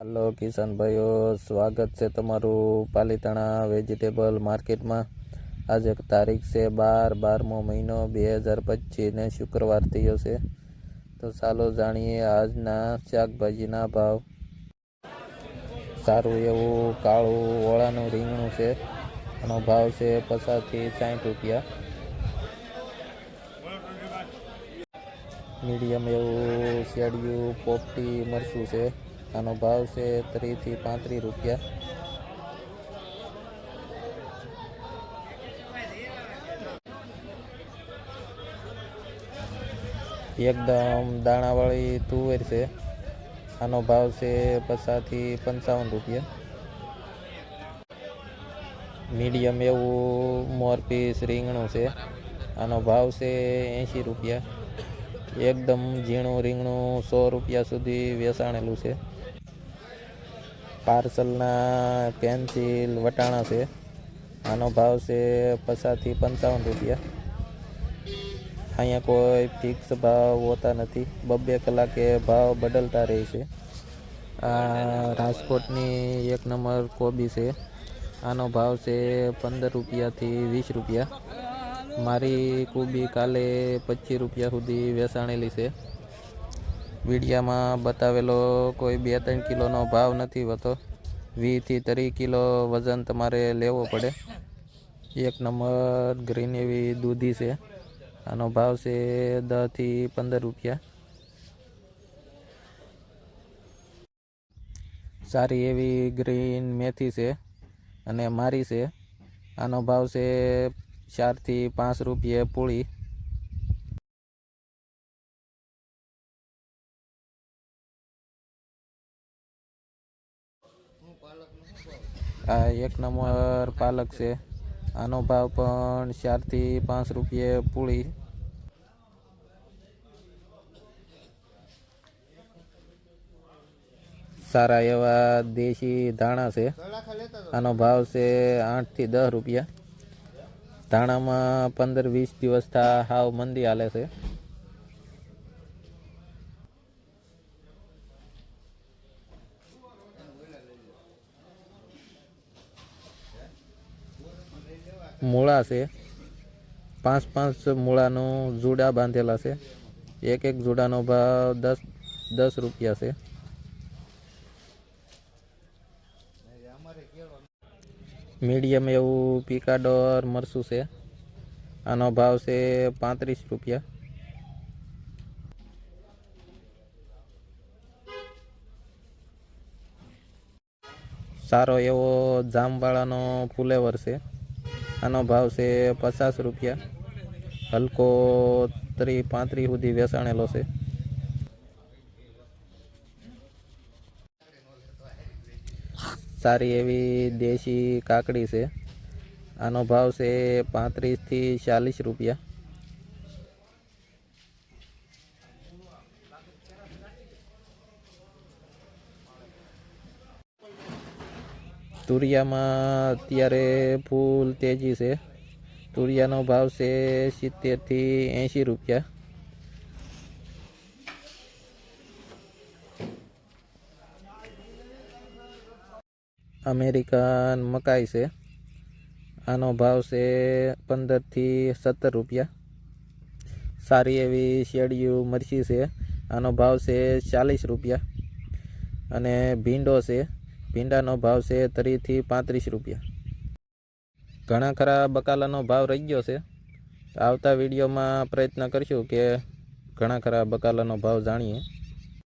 Hello કિસાનભાઈઓ સ્વાગત છે તમારું પાલીતાણા વેજીટેબલ માર્કેટમાં. આજે તારીખ છે બાર, બારમો મહિનો બે હજાર પચીસને શુક્રવાર થયો છે. તો ચાલો જાણીએ આજના શાકભાજીના ભાવ. સારું એવું કાળું ઓળાનું રીંગણું છે. એનો ભાવ છે પચાસથી સાઠ રૂપિયા. મીડિયમ એવું શેડિયું, પોપટી, મરચું છે. આનો ભાવ છે ત્રીસથી પાંત્રીસ રૂપિયા. એકદમ દાણાવાળી તુવેર છે. આનો ભાવ છે પચાસથી પંચાવન રૂપિયા. મીડિયમ એવું મોરપીસ રીંગણું છે. આનો ભાવ છે એંશી રૂપિયા. એકદમ ઝીણું રીંગણું સો રૂપિયા સુધી વેચાણેલું છે. પાર્સલના પેન્સિલ, વટાણા છે. આનો ભાવ છે પચાસથી પંચાવન રૂપિયા. અહીંયા કોઈ ફિક્સ ભાવ હોતા નથી. બબ્બે કલાકે ભાવ બદલતા રહે છે. આ રાજકોટની એક નંબર કોબી છે. આનો ભાવ છે પંદર રૂપિયાથી વીસ રૂપિયા. મારી કોબી કાલે પચીસ રૂપિયા સુધી વેચાણેલી છે. વિડીયામાં બતાવેલો કોઈ બે ત્રણ કિલોનો ભાવ નથી હોતો. વીસથી ત્રીસ કિલો વજન તમારે લેવો પડે. એક નંબર ગ્રીન એવી દૂધી છે. આનો ભાવ છે દસથી પંદર રૂપિયા. સારી એવી ગ્રીન મેથી છે અને મારી છે. આનો ભાવ છે ચારથી પાંચ રૂપિયા પૂળી. આ એક નંબર પાલક છે. આનો ભાવ પણ ચારથી પાંચ રૂપિયા પૂળી. સારા એવા દેશી ધાણા છે. આનો ભાવ છે આઠથી દસ રૂપિયા. ધાણામાં પંદર વીસ દિવસ થા હાવ મંદી હાલે છે. મૂળા છે. પાંચ પાંચ મૂળાનું જુડા બાંધેલા છે. એક એક જુડાનો ભાવ દસ દસ રૂપિયા છે. મીડિયમ એવું પીકાડોર મરસું છે. આનો ભાવ છે પાંત્રીસ રૂપિયા. સારો એવો જામવાળાનો ફુલેવર છે. આનો ભાવ છે પચાસ રૂપિયા. હલકો ત્રી પાંત્રીસ સુધી વેચાણેલો છે. સારી એવી દેશી કાકડી છે. આનો ભાવ છે પાંત્રીસથી ચાલીસ રૂપિયા. તુરિયામાં અત્યારે ફૂલ તેજી છે. તુરિયાનો ભાવ છે સિત્તેરથી એંશી રૂપિયા. અમેરિકન મકાઈ છે. આનો ભાવ છે પંદરથી સત્તર રૂપિયા. સારી એવી શેડિયું મરચી છે. આનો ભાવ છે ચાલીસ રૂપિયા. અને ભીંડો છે. ભીંડાનો ભાવ છે ત્રીસથી પાંત્રીસ રૂપિયા. ઘણા ખરા બકાલાનો ભાવ રહી ગયો છે. આવતા વિડીયોમાં પ્રયત્ન કરશું કે ઘણા ખરા બકાલાનો ભાવ જાણીએ.